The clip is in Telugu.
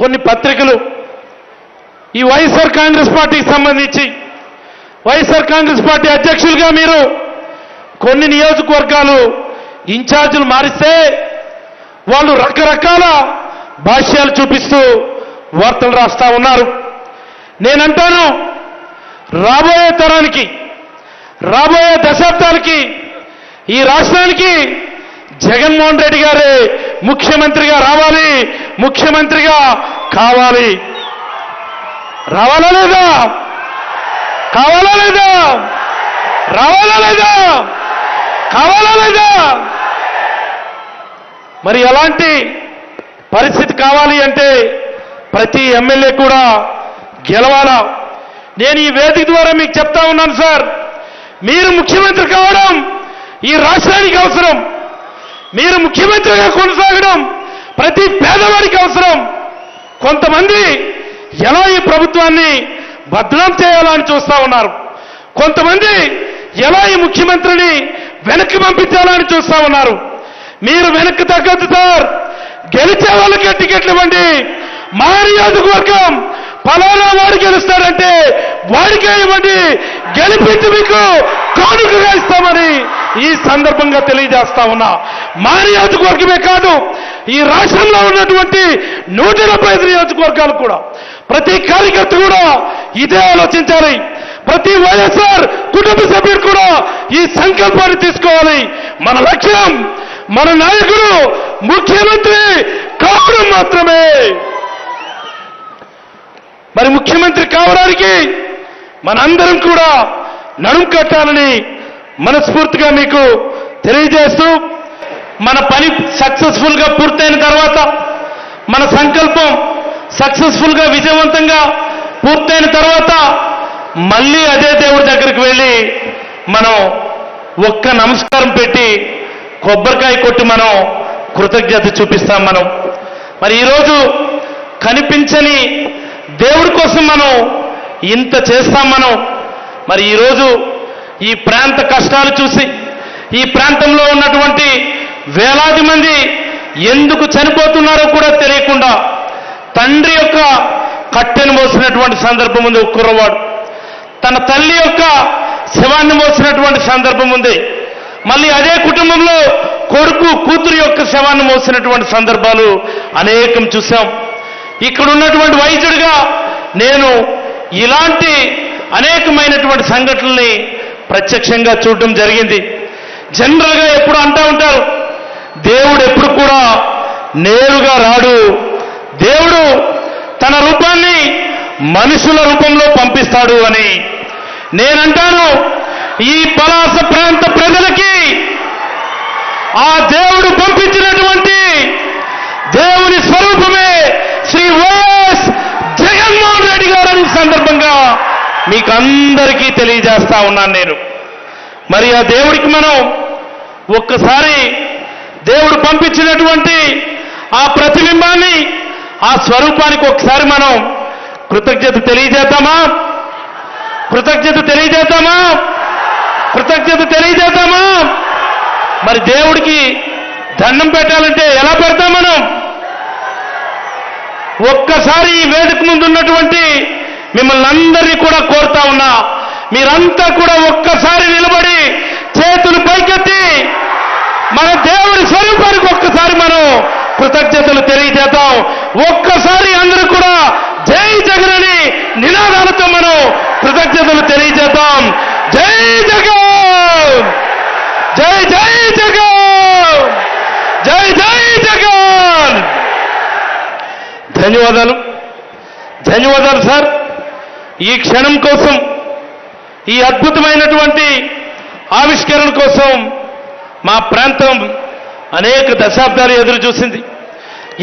కొన్ని పత్రికలు ఈ వైఎస్ఆర్ కాంగ్రెస్ పార్టీకి సంబంధించి. వైఎస్ఆర్ కాంగ్రెస్ పార్టీ అధ్యక్షులుగా మీరు కొన్ని నియోజకవర్గాలు ఇన్ఛార్జీలు మారిస్తే వాళ్ళు రకరకాల భాష్యాలు చూపిస్తూ వార్తలు రాస్తా ఉన్నారు. నేనంటాను రాబోయే తరానికి రాబోయే దశాబ్దాలకి ఈ రాష్ట్రానికి జగన్మోహన్ రెడ్డి గారే ముఖ్యమంత్రిగా రావాలి ముఖ్యమంత్రిగా కావాలి. రావాలా లేదా? కావాలా లేదా? రావాలా లేదా? కావాలా లేదా? మరి ఎలాంటి పరిస్థితి కావాలి అంటే ప్రతి ఎమ్మెల్యే కూడా గెలవాలా? నేను ఈ వేదిక ద్వారా మీకు చెప్తా ఉన్నాను సార్. మీరు ముఖ్యమంత్రి కావడం ఈ రాష్ట్రానికి అవసరం. మీరు ముఖ్యమంత్రిగా కొనసాగడం ప్రతి పేదవాడికి అవసరం. కొంతమంది ఎలా ఈ ప్రభుత్వాన్ని బద్నాం చేయాలని చూస్తా ఉన్నారు. కొంతమంది ఎలా ఈ ముఖ్యమంత్రిని వెనక్కి పంపించాలని చూస్తా ఉన్నారు. మీరు వెనక్కి తగ్గద్దు సార్. గెలిచే వాళ్ళకే టికెట్లు ఇవ్వండి. మా నియోజకవర్గం ఫలానా వాడు గెలుస్తాడంటే వాడికే ఇవ్వండి. గెలిపించి మీకు కానుకగా ఇస్తామని ఈ సందర్భంగా తెలియజేస్తా ఉన్నా. మా నియోజకవర్గమే కాదు ఈ రాష్ట్రంలో ఉన్నటువంటి నూట డెబ్బై ఐదు నియోజకవర్గాలు కూడా. ప్రతి కార్యకర్త కూడా ఇదే ఆలోచించాలి. ప్రతి వైఎస్ఆర్ కుటుంబ సభ్యుడు కూడా ఈ సంకల్పాన్ని తీసుకోవాలి. మన లక్ష్యం మన నాయకుడు ముఖ్యమంత్రి కావడం మాత్రమే. మరి ముఖ్యమంత్రి కావడానికి మనందరం కూడా నడుం కట్టాలని మనస్ఫూర్తిగా మీకు తెలియజేస్తూ మన పని సక్సెస్ఫుల్గా పూర్తయిన తర్వాత మన సంకల్పం సక్సెస్ఫుల్గా విజయవంతంగా పూర్తయిన తర్వాత మళ్ళీ అదే దేవుడి దగ్గరికి వెళ్ళి మనం ఒక్క నమస్కారం పెట్టి కొబ్బరికాయ కొట్టి మనం కృతజ్ఞత చూపిస్తాం మనం. మరి ఈరోజు కనిపించని దేవుడి కోసం మనం ఇంత చేస్తాం మనం. మరి ఈరోజు ఈ ప్రాంత కష్టాలు చూసి ఈ ప్రాంతంలో ఉన్నటువంటి వేలాది మంది ఎందుకు చనిపోతున్నారో కూడా తెలియకుండా తండ్రి యొక్క కట్టెను మోసినటువంటి సందర్భం ఉంది కుర్రవాడు. తన తల్లి యొక్క శవాన్ని మోసినటువంటి సందర్భం ఉంది. మళ్ళీ అదే కుటుంబంలో కొడుకు కూతురు యొక్క శవాన్ని మోసినటువంటి సందర్భాలు అనేకం చూశాం. ఇక్కడ ఉన్నటువంటి వైద్యుడిగా నేను ఇలాంటి అనేకమైనటువంటి సంఘటనల్ని ప్రత్యక్షంగా చూడడం జరిగింది. జనరల్గా ఎప్పుడు అంటూ ఉంటారు దేవుడు ఎప్పుడు కూడా నేరుగా రాడు. దేవుడు తన రూపాన్ని మనుషుల రూపంలో పంపిస్తాడు అని. నేనంటాను ఈ పలాస ప్రాంత ప్రజలకి ఆ దేవుడు పంపించినటువంటి మీకు అందరికీ తెలియజేస్తా ఉన్నాను నేను. మరి ఆ దేవుడికి మనం ఒక్కసారి దేవుడు పంపించినటువంటి ఆ ప్రతిబింబాన్ని ఆ స్వరూపానికి ఒకసారి మనం కృతజ్ఞత తెలియజేద్దామా? కృతజ్ఞత తెలియజేద్దామా? కృతజ్ఞత తెలియజేద్దామా? మరి దేవుడికి దండం పెట్టాలంటే ఎలా పెడతాం మనం? ఒక్కసారి ఈ వేదిక ముందు ఉన్నటువంటి మిమ్మల్ని అందరినీ కూడా కోరుతా ఉన్నా. మీరంతా కూడా ఒక్కసారి నిలబడి చేతులు పైకెత్తి మన దేవుడి స్వరూపానికి ఒక్కసారి మనం కృతజ్ఞతలు తెలియజేద్దాం. ఒక్కసారి అందరూ కూడా జై జగనని నినాదాలతో మనం కృతజ్ఞతలు తెలియజేద్దాం. జై జగన్! జై జై జగన్! జై జై జగన్! ధన్యవాదాలు. ధన్యవాదాలు సార్. ఈ క్షణం కోసం ఈ అద్భుతమైనటువంటి ఆవిష్కరణ కోసం మా ప్రాంతం అనేక దశాబ్దాలు ఎదురు చూసింది.